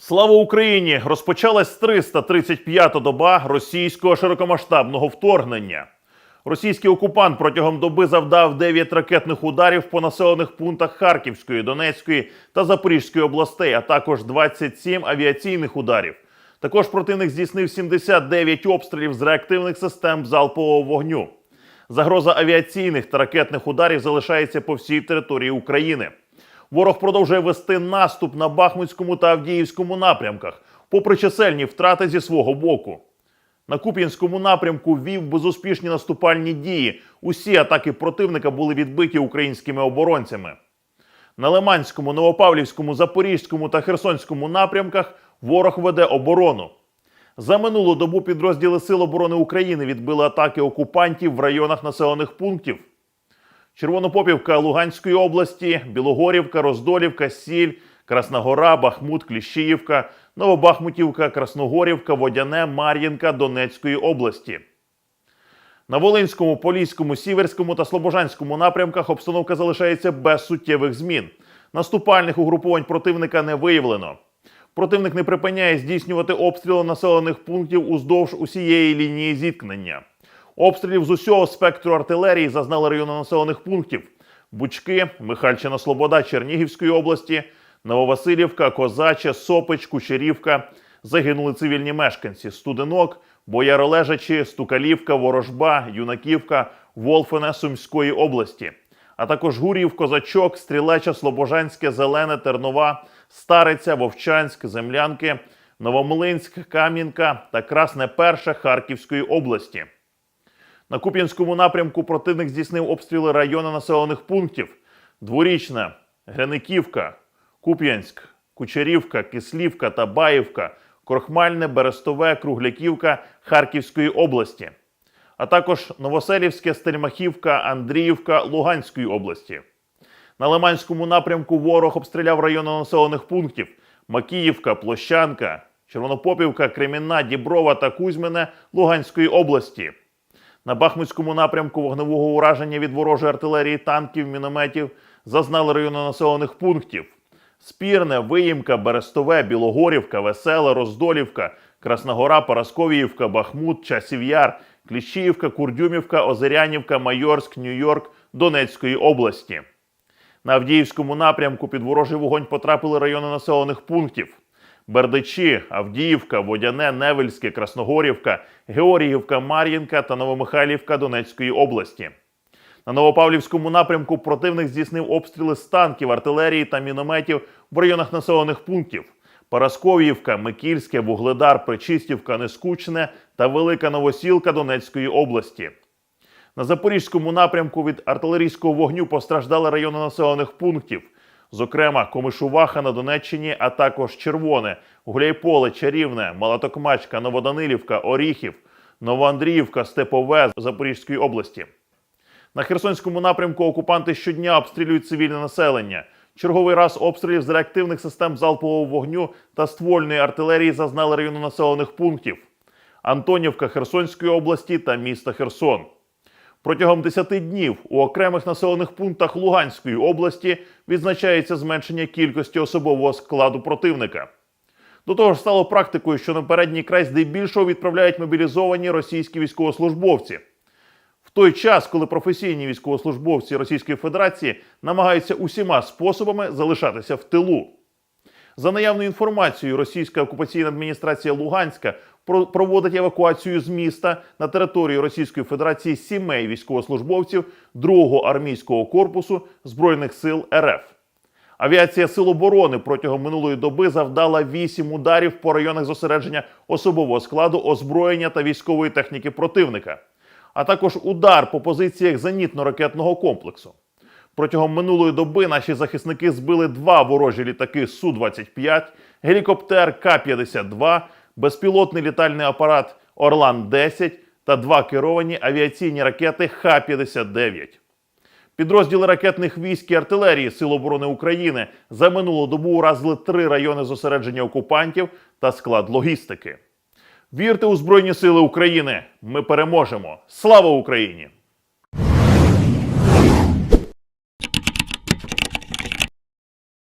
Слава Україні! Розпочалась 335-та доба російського широкомасштабного вторгнення. Російський окупант протягом доби завдав 9 ракетних ударів по населених пунктах Харківської, Донецької та Запорізької областей, а також 27 авіаційних ударів. Також противник здійснив 79 обстрілів з реактивних систем залпового вогню. Загроза авіаційних та ракетних ударів залишається по всій території України. Ворог продовжує вести наступ на Бахмутському та Авдіївському напрямках, попри чисельні втрати зі свого боку. На Куп'янському напрямку вів безуспішні наступальні дії. Усі атаки противника були відбиті українськими оборонцями. На Лиманському, Новопавлівському, Запорізькому та Херсонському напрямках ворог веде оборону. За минулу добу підрозділи Сил оборони України відбили атаки окупантів в районах населених пунктів. Червонопопівка Луганської області, Білогорівка, Роздолівка, Сіль, Красногора, Бахмут, Кліщіївка, Новобахмутівка, Красногорівка, Водяне, Мар'їнка Донецької області. На Волинському, Поліському, Сіверському та Слобожанському напрямках обстановка залишається без суттєвих змін. Наступальних угруповань противника не виявлено. Противник не припиняє здійснювати обстріли населених пунктів уздовж усієї лінії зіткнення. Обстрілів з усього спектру артилерії зазнали райони населених пунктів: Бучки, Михальчина Слобода Чернігівської області, Нововасилівка, Козаче, Сопич, Кучерівка. Загинули цивільні мешканці: Студенок, Бояролежачі, Стукалівка, Ворожба, Юнаківка, Волфене Сумської області, а також Гурів, Козачок, Стрілеча, Слобожанське, Зелене, Тернова, Стариця, Вовчанськ, Землянки, Новомлинськ, Кам'янка та Красне Перше Харківської області. На Куп'янському напрямку противник здійснив обстріли району населених пунктів: Дворічна, Грениківка, Куп'янськ, Кучерівка, Кислівка та Баївка, Крохмальне, Берестове, Кругляківка Харківської області, а також Новоселівське, Стельмахівка, Андріївка Луганської області. На Лиманському напрямку ворог обстріляв райони населених пунктів: Макіївка, Площанка, Червонопопівка, Кремінна, Діброва та Кузьмине Луганської області. На Бахмутському напрямку вогневого ураження від ворожої артилерії, танків, мінометів зазнали райони населених пунктів: Спірне, Виїмка, Берестове, Білогорівка, Веселе, Роздолівка, Красногора, Парасковіївка, Бахмут, Часів Яр, Кліщіївка, Курдюмівка, Озерянівка, Майорськ, Нью-Йорк Донецької області. На Авдіївському напрямку під ворожий вогонь потрапили райони населених пунктів: Бердичі, Авдіївка, Водяне, Невельське, Красногорівка, Георгіївка, Мар'їнка та Новомихайлівка Донецької області. На Новопавлівському напрямку противник здійснив обстріли з танків, артилерії та мінометів в районах населених пунктів: Парасковіївка, Микільське, Вугледар, Причистівка, Нескучне та Велика Новосілка Донецької області. На Запорізькому напрямку від артилерійського вогню постраждали райони населених пунктів, зокрема Комишуваха на Донеччині, а також Червоне, Гуляйполе, Чарівне, Малатокмачка, Новоданилівка, Оріхів, Новоандріївка, Степове Запорізької області. На Херсонському напрямку окупанти щодня обстрілюють цивільне населення. Черговий раз обстрілів з реактивних систем залпового вогню та ствольної артилерії зазнали райони населених пунктів: Антонівка Херсонської області та міста Херсон. Протягом 10 днів у окремих населених пунктах Луганської області відзначається зменшення кількості особового складу противника. До того ж стало практикою, що на передній край здебільшого відправляють мобілізовані російські військовослужбовці. В той час, коли професійні військовослужбовці Російської Федерації намагаються усіма способами залишатися в тилу. За наявною інформацією, російська окупаційна адміністрація Луганська про- проводить евакуацію з міста на територію Російської Федерації сімей військовослужбовців 2-го армійського корпусу Збройних сил РФ. Авіація Сил оборони протягом минулої доби завдала 8 ударів по районах зосередження особового складу, озброєння та військової техніки противника, а також удар по позиціях зенітно-ракетного комплексу. Протягом минулої доби наші захисники збили два ворожі літаки Су-25, гелікоптер К-52, безпілотний літальний апарат Орлан-10 та два керовані авіаційні ракети Х-59. Підрозділи ракетних військ і артилерії Сил оборони України за минулу добу уразили три райони зосередження окупантів та склад логістики. Вірте у Збройні Сили України! Ми переможемо! Слава Україні!